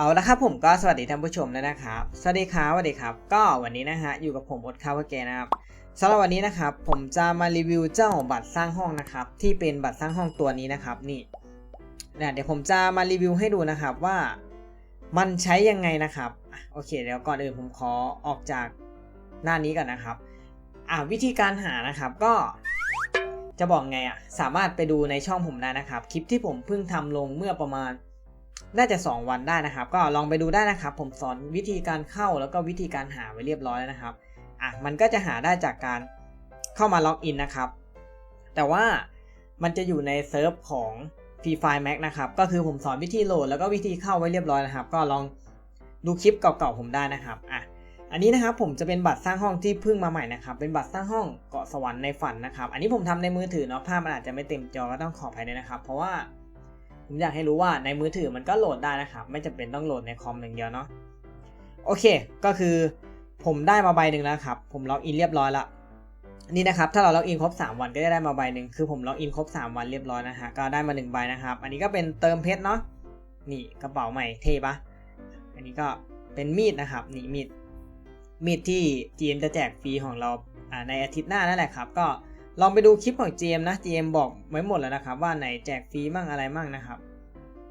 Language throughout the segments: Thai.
เอาละครับผมก็สวัสดีท่านผู้ชมด้วนะครับ สวัสดีครับสวัสดีครับ ก็วันนี้นะฮะอยู่กับผมอดคาวเกนะครับสำหรับวันนี้นะครับผมจะมารีวิวเจ้าบัตรสร้างห้องนะครับที่เป็นบัตรสร้างห้องตัวนี้นะครับนี่เนี่ยเดี๋ยวผมจะมารีวิวให้ดูนะครับว่ามันใช้ยังไงนะครับโอเคเดี๋ยวก่อนอื่นผมขอออกจากหน้านี้ก่อนนะครับอ่าวิธีการหานะครับก็จะบอกไงอะสามารถไปดูในช่องผมได้นะครับ คลิปที่ผมเพิ่งทำลงเมื่อประมาณ น่าจะ 2 วันได้นะครับ ก็ลองไปดูได้นะครับ ผมสอนวิธีการเข้าแล้วก็วิธีการหาไว้เรียบร้อยแล้วนะครับอะมันก็จะหาได้จากการเข้ามาล็อกอินนะครับ แต่ว่ามันจะอยู่ในเซิร์ฟของ Free Fire Max นะครับก็คือผมสอนวิธีโหลดแล้วก็วิธีเข้าไว้เรียบร้อยนะครับ ก็ลองดูคลิปเก่าๆผมได้นะครับอะอันนี้นะครับผมจะเป็นบัตรสร้างห้องที่เพิ่งมาใหม่นะครับ เป็นบัตรสร้างห้องเกาะสวรรค์ในฝันนะครับ อันนี้ผมทำในมือถือเนาะภาพมันอาจจะไม่เต็มจอก็ต้องขออภัยด้วยนะครับ เพราะว่า ผมอยากให้รู้ว่าในมือถือมันก็โหลดได้นะครับ ไม่จำเป็นต้องโหลดในคอมอย่างเดียวเนาะโอเค ก็คือผมได้มาใบหนึ่งแล้วครับ ผมล็อกอินเรียบร้อยละนี่นะครับถ้าเราล็อกอินครบ 3 วันก็จะได้มาใบหนึ่งคือผมล็อกอินครบ 3 วันเรียบร้อยนะฮะก็ได้มา1ใบนะครับ อันนี้ก็เป็นเติมเพชรเนาะนี่กระเป๋าใหม่เท่ปะอันนี้ก็เป็นมีดนะครับนี่มีดมีดที่ GM จะแจกฟรีของเราอ่าในอาทิตย์หน้านั่นแหละครับ ก็ ลองไปดูคลิปของ GM นะ GM บอกไว้หมดแล้วนะครับ ว่าไหนแจกฟรีมั่งอะไรมั่งนะครับ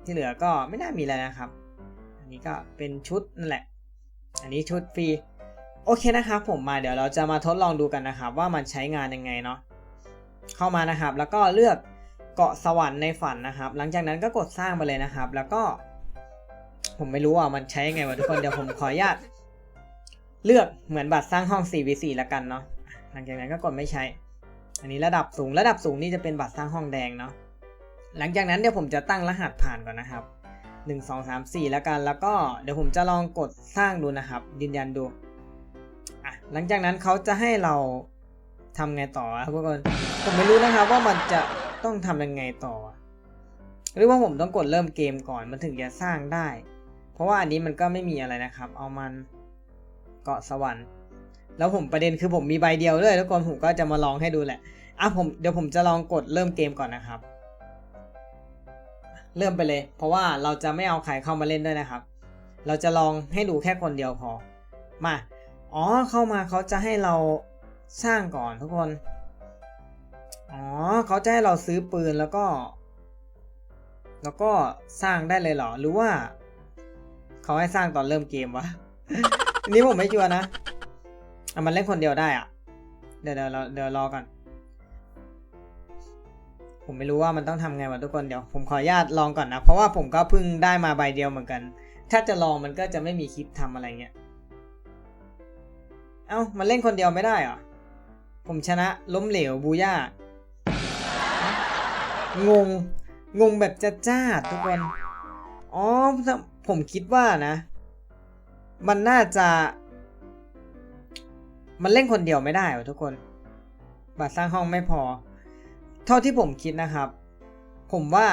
ที่เหลือก็ไม่น่ามีอะไรนะครับ อันนี้ก็เป็นชุดนั่นแหละ อันนี้ชุดฟรีโอเคนะครับผมมาเดี๋ยวเราจะมาทดลองดูกันนะครับ ว่ามันใช้งานยังไงเนาะเข้ามานะครับ แล้วก็เลือกเกาะสวรรค์ในฝันนะครับ หลังจากนั้นก็กดสร้างไปเลยนะครับ แล้วก็ ผมไม่รู้ว่ามันใช้ยังไงวะทุกคนเดี๋ยวผมขออนุญาตเลือกเหมือนบัตรสร้างห้อง 4v4 แล้วกันเนาะหลังจากนั้นก็กดไม่ใช้ อันนี้ระดับสูงระดับสูงนี่จะเป็นบัตรสร้างห้องแดงเนาะหลังจากนั้นเดี๋ยวผมจะตั้งรหัสผ่านก่อนนะครับ 1 2 3 4 แล้วกันแล้วก็เดี๋ยวผมจะลองกดสร้างดูนะครับ ยืนยันดูอะหลังจากนั้นเขาจะให้เราทำไงต่อครับทุกคนผมไม่รู้นะครับว่ามันจะต้องทำยังไงต่อ หรือว่าผมต้องกดเริ่มเกมก่อนมันถึงจะสร้างได้ เพราะว่าอันนี้มันก็ไม่มีอะไรนะครับ เอามันเกาะสวรรค์ แล้วผมประเด็นคือผมมีใบเดียวด้วยทุกคนผมก็จะมาลองให้ดูแหละอะผมเดี๋ยวผมจะลองกดเริ่มเกมก่อนนะครับ เริ่มไปเลย เพราะว่าเราจะไม่เอาใครเข้ามาเล่นด้วยนะครับ เราจะลองให้ดูแค่คนเดียวพอ มา อ๋อเข้ามาเขาจะให้เราสร้างก่อนทุกคน อ๋อเขาจะให้เราซื้อปืนแล้วก็ แล้วก็สร้างได้เลยเหรอ หรือว่า เขาให้สร้างตอนเริ่มเกมวะนนี้ผมไม่ชัวร์นะ อะมันเล่นคนเดียวได้อะ เดี๋ยวเดี๋ยวเราเดี๋ยวรอก่อน ผมไม่รู้ว่ามันต้องทำไงวะทุกคนเดี๋ยวผมขออนุญาตลองก่อนนะ เพราะว่าผมก็เพิ่งได้มาใบเดียวเหมือนกัน ถ้าจะลองมันก็จะไม่มีคลิปทำอะไรเงี้ย เอ้ามันเล่นคนเดียวไม่ได้เหรอ ผมชนะล้มเหลวบูย่างง งงแบบจะจ้าทุกคน อ๋อ ผมคิดว่านะ มันน่าจะ มันเล่นคนเดียวไม่ได้หรอทุกคน บัตรสร้างห้องไม่พอ เท่าที่ผมคิดนะครับ ผมว่า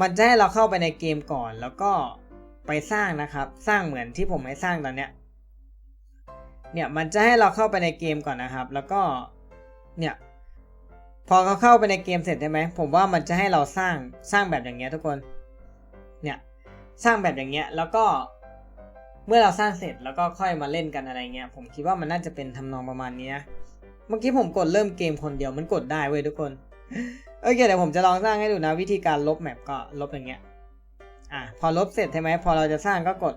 มันจะให้เราเข้าไปในเกมก่อน แล้วก็ไปสร้างนะครับ สร้างเหมือนที่ผมให้สร้างตอนเนี้ย เนี่ยมันจะให้เราเข้าไปในเกมก่อนนะครับ แล้วก็ เนี่ย พอเขาเข้าไปในเกมเสร็จใช่ไหม ผมว่ามันจะให้เราสร้าง สร้างแบบอย่างเงี้ยทุกคน เนี่ย สร้างแบบอย่างเงี้ย แล้วก็ เมื่อเราสร้างเสร็จแล้วก็ค่อยมาเล่นกันอะไรเงี้ย ผมคิดว่ามันน่าจะเป็นทำนองประมาณนี้นะเมื่อกี้ผมกดเริ่มเกมคนเดียวมันกดได้เว้ยทุกคนโอเคเดี๋ยวผมจะลองสร้างให้ดูนะ วิธีการลบแมปก็ลบอย่างเงี้ยอะพอลบเสร็จใช่ไหมพอเราจะสร้างก็กด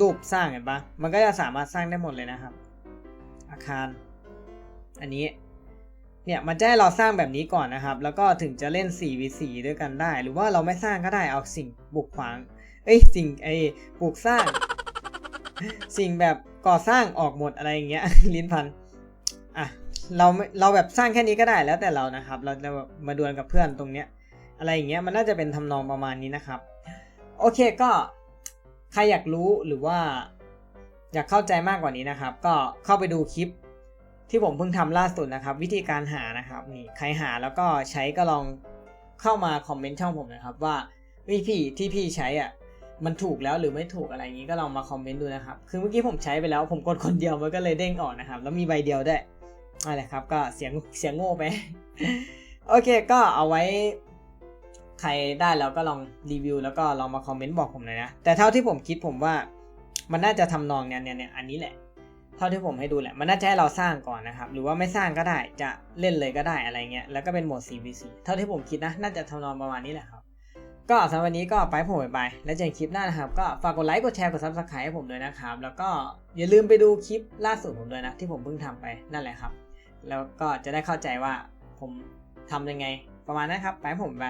รูปสร้างเห็นปะมันก็จะสามารถสร้างได้หมดเลยนะครับ อาคาร อันนี้เนี่ยมันจะให้เราสร้างแบบนี้ก่อนนะครับ แล้วก็ถึงจะเล่น 4v4 ด้วยกันได้ หรือว่าเราไม่สร้างก็ได้เอาสิ่งบุกขวางเอ้ยสิ่งไอ้ปลูกสร้าง สิ่งแบบก่อสร้างออกหมดอะไรอย่างเงี้ย ลิ้นพันอะเราเราแบบสร้างแค่นี้ก็ได้แล้วแต่เรานะครับ เราจะมาดวลกับเพื่อนตรงเนี้ย อะไรอย่างเงี้ยมันน่าจะเป็นทำนองประมาณนี้นะครับ โอเคก็ใครอยากรู้หรือว่า อยากเข้าใจมากกว่านี้นะครับ ก็เข้าไปดูคลิปที่ผมเพิ่งทำล่าสุดนะครับ วิธีการหานะครับนี่ใครหาแล้วก็ใช้ก็ลองเข้ามาคอมเมนต์ช่องผมนะครับว่าวิพี่ที่พี่ใช้อะ มันถูกแล้วหรือไม่ถูกอะไรอย่างนี้ก็ลองมาคอมเมนต์ดูนะครับ คือเมื่อกี้ผมใช้ไปแล้วผมกดคนเดียวมันก็เลยเด้งออกนะครับ แล้วมีใบเดียวด้วยอะไรครับ ก็เสียงเสียงโง่ไป โอเคก็เอาไว้ใครได้แล้วก็ลองรีวิวแล้วก็ลองมาคอมเมนต์บอกผมหน่อยนะ แต่เท่าที่ผมคิดผมว่ามันน่าจะทำนองเนี้ยเนี่ยเนี่ยอันนี้แหละ เท่าที่ผมให้ดูแหละ มันน่าจะให้เราสร้างก่อนนะครับ หรือว่าไม่สร้างก็ได้จะเล่นเลยก็ได้อะไรเงี้ย แล้วก็เป็นโหมด 4v4 เท่าที่ผมคิดนะ น่าจะทำนองประมาณนี้แหละครับ ก็สำหรับวันนี้ก็ไปผมไปแล้วเจอกันคลิปหน้านะครับ ก็ฝากกดไลค์กดแชร์กดซับสไครต์ให้ผมด้วยนะครับ แล้วก็อย่าลืมไปดูคลิปล่าสุดผมด้วยนะที่ผมเพิ่งทำไปนั่นแหละครับ แล้วก็จะได้เข้าใจว่าผมทำยังไงประมาณนั้นครับ ไปผมไป